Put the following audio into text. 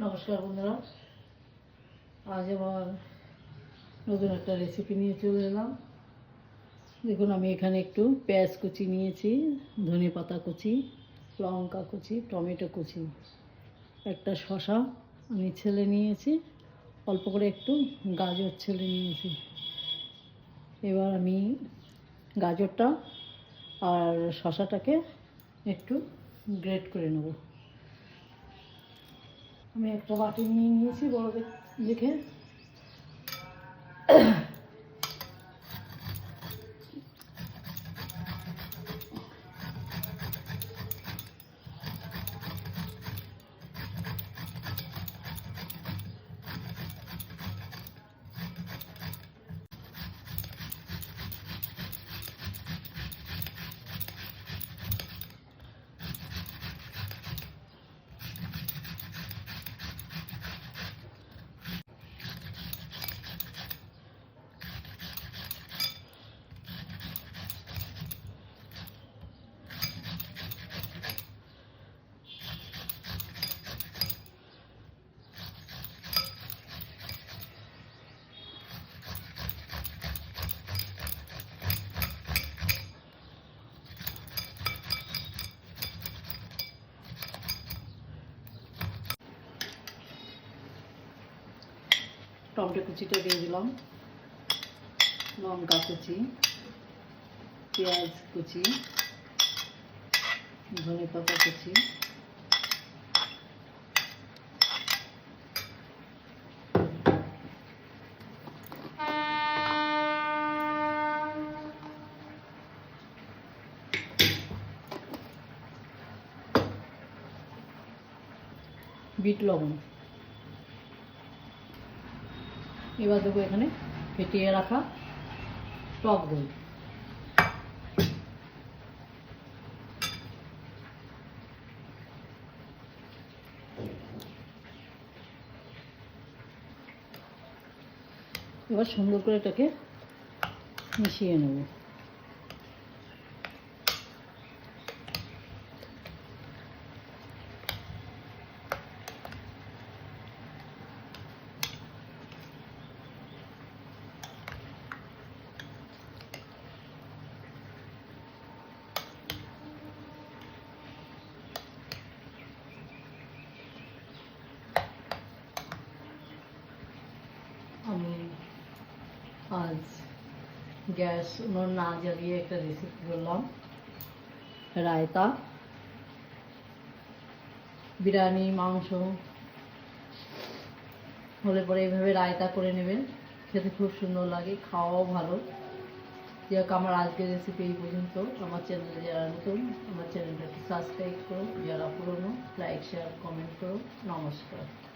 নমস্কার বন্ধুরা। আজ আবার নতুন একটা রেসিপি নিয়ে চলে এলাম। দেখুন, আমি এখানে একটু পেঁয়াজ কুচি নিয়েছি, ধনে পাতা কুচি, লঙ্কা কুচি, টমেটো কুচি, একটা শশা আমি ছেলে নিয়েছি, অল্প করে একটু গাজর ছেলে নিয়েছি। এবার আমি গাজরটা আর শশাটাকে একটু গ্রেট করে নেব। আমি একটা বাটি নিয়ে নিয়েছি বড়দের দেখে। টমেটো কুচিটা দিয়ে দিলাম। লঙ্কা কুচি পেঁয়াজ কুচি ধনে পাতা কুচি। বিট লবণ। এবার দেবো এখানে ফেটিয়ে রাখা টক দই। এবার সুন্দর করে এটাকে মিশিয়ে নেব আমি আজ গ্যাস উনুন না জ্বালিয়ে একটা রেসিপি করলাম। রায়তা, বিরিয়ানি, মাংস। হলে পরে এইভাবে রায়তা করে নেবেন। খেতে খুব সুন্দর লাগে, খাওয়াও ভালো। যাক, আমার আজকের রেসিপি এই পর্যন্ত। আমার চ্যানেলে যারা নতুন, আমার চ্যানেলটাকে সাবস্ক্রাইব করো যারা পুরনো লাইক শেয়ার কমেন্ট করো নমস্কার।